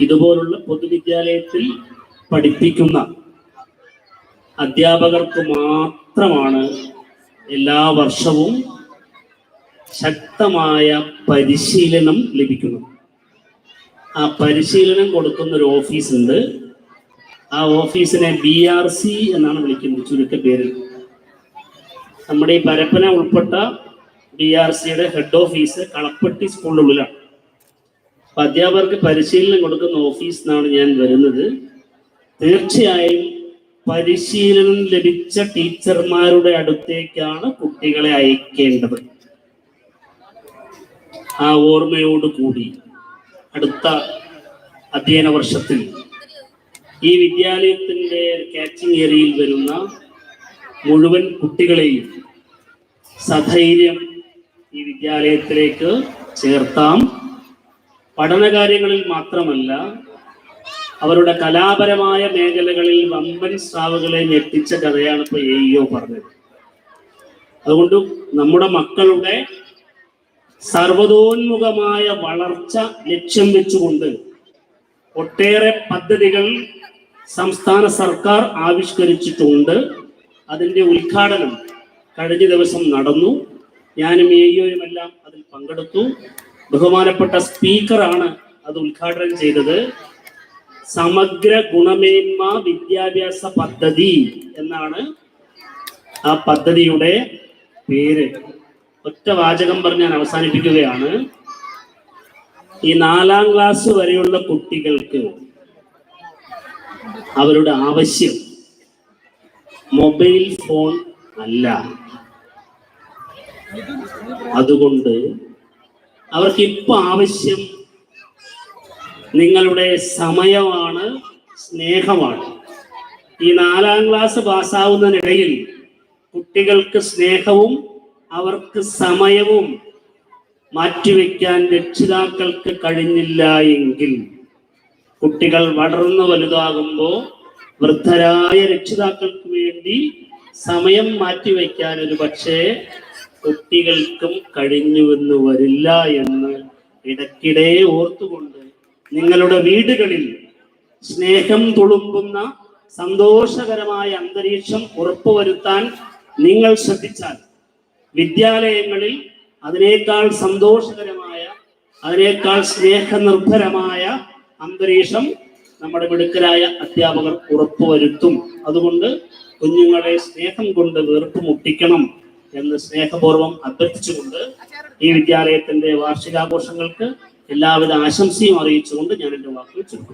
ഇതുപോലുള്ള പൊതുവിദ്യാലയത്തിൽ പഠിപ്പിക്കുന്ന അധ്യാപകർക്ക് മാത്രമാണ് എല്ലാ വർഷവും ശക്തമായ പരിശീലനം ലഭിക്കുന്നത്. ആ പരിശീലനം കൊടുക്കുന്ന ഒരു ഓഫീസ് ഉണ്ട് ആ ഓഫീസിനെ ബി ആർ സി എന്നാണ് വിളിക്കുന്നത് ചുരുക്ക പേരിൽ. നമ്മുടെ ഈ പരപ്പന ഉൾപ്പെട്ട ബി ആർ സിയുടെ ഹെഡ് ഓഫീസ് കളപ്പട്ടി സ്കൂളിന്റെ ഉള്ളിലാണ് അപ്പൊ അധ്യാപകർക്ക് പരിശീലനം കൊടുക്കുന്ന ഓഫീസ് എന്നാണ് ഞാൻ വരുന്നത്. തീർച്ചയായും പരിശീലനം ലഭിച്ച ടീച്ചർമാരുടെ അടുത്തേക്കാണ് കുട്ടികളെ അയക്കേണ്ടത്. ആ ഓർമ്മയോട് കൂടി അടുത്ത അധ്യയന വർഷത്തിൽ ഈ വിദ്യാലയത്തിന്റെ കാച്ചിങ് ഏരിയയിൽ വരുന്ന മുഴുവൻ കുട്ടികളെയും സധൈര്യം ഈ വിദ്യാലയത്തിലേക്ക് ചേർത്താം. പഠനകാര്യങ്ങളിൽ മാത്രമല്ല അവരുടെ കലാപരമായ മേഖലകളിൽ വമ്പൻ സ്രാവുകളെ ഞെട്ടിച്ച കഥയാണ് ഇപ്പൊ എയ്യോ പറഞ്ഞത്. അതുകൊണ്ട് നമ്മുടെ മക്കളുടെ സർവതോന്മുഖമായ വളർച്ച ലക്ഷ്യം വെച്ചുകൊണ്ട് ഒട്ടേറെ പദ്ധതികൾ സംസ്ഥാന സർക്കാർ ആവിഷ്കരിച്ചിട്ടുണ്ട്. അതിന്റെ ഉദ്ഘാടനം കഴിഞ്ഞ ദിവസം നടന്നു. ഞാനും എയ്യോയുമെല്ലാം അതിൽ പങ്കെടുത്തു. ബഹുമാനപ്പെട്ട സ്പീക്കറാണ് അത് ഉദ്ഘാടനം ചെയ്തത്. സമഗ്ര ഗുണമേന്മ വിദ്യാഭ്യാസ പദ്ധതി എന്നാണ് ആ പദ്ധതിയുടെ പേര്. ഒറ്റ വാചകം പറഞ്ഞ് ഞാൻ അവസാനിപ്പിക്കുകയാണ്. ഈ നാലാം ക്ലാസ് വരെയുള്ള കുട്ടികൾക്ക് അവരുടെ ആവശ്യം മൊബൈൽ ഫോൺ അല്ല. അതുകൊണ്ട് അവർക്ക് ഇപ്പൊ ആവശ്യം നിങ്ങളുടെ സമയമാണ് സ്നേഹമാണ്. ഈ നാലാം ക്ലാസ് പാസ്സാവുന്നതിനിടയിൽ കുട്ടികൾക്ക് സ്നേഹവും അവർക്ക് സമയവും മാറ്റിവെക്കാൻ രക്ഷിതാക്കൾക്ക് കഴിഞ്ഞില്ല എങ്കിൽ കുട്ടികൾ വളർന്നു വലുതാകുമ്പോൾ വൃദ്ധരായ രക്ഷിതാക്കൾക്ക് വേണ്ടി സമയം മാറ്റിവെക്കാൻ ഒരു പക്ഷേ കുട്ടികൾക്കും കഴിഞ്ഞുവെന്ന് വരില്ല എന്ന് ഇടയ്ക്കിടെ ഓർത്തുകൊണ്ട് നിങ്ങളുടെ വീടുകളിൽ സ്നേഹം തുളുമ്പുന്ന സന്തോഷകരമായ അന്തരീക്ഷം ഉറപ്പുവരുത്താൻ നിങ്ങൾ ശ്രദ്ധിച്ചാൽ വിദ്യാലയങ്ങളിൽ അതിനേക്കാൾ സന്തോഷകരമായ അതിനേക്കാൾ സ്നേഹനിർഭരമായ അന്തരീക്ഷം നമ്മുടെ മിടുക്കരായ അധ്യാപകർ ഉറപ്പുവരുത്തും. അതുകൊണ്ട് കുഞ്ഞുങ്ങളെ സ്നേഹം കൊണ്ട് വീർപ്പ് മുട്ടിക്കണം എന്ന് സ്നേഹപൂർവം അഭ്യർത്ഥിച്ചുകൊണ്ട് ഈ വിദ്യാലയത്തിന്റെ വാർഷികാഘോഷങ്ങൾക്ക് എല്ലാവിധ ആശംസയും അറിയിച്ചുകൊണ്ട് ഞാൻ എന്റെ വാക്കുകൾ ചുരുക്കും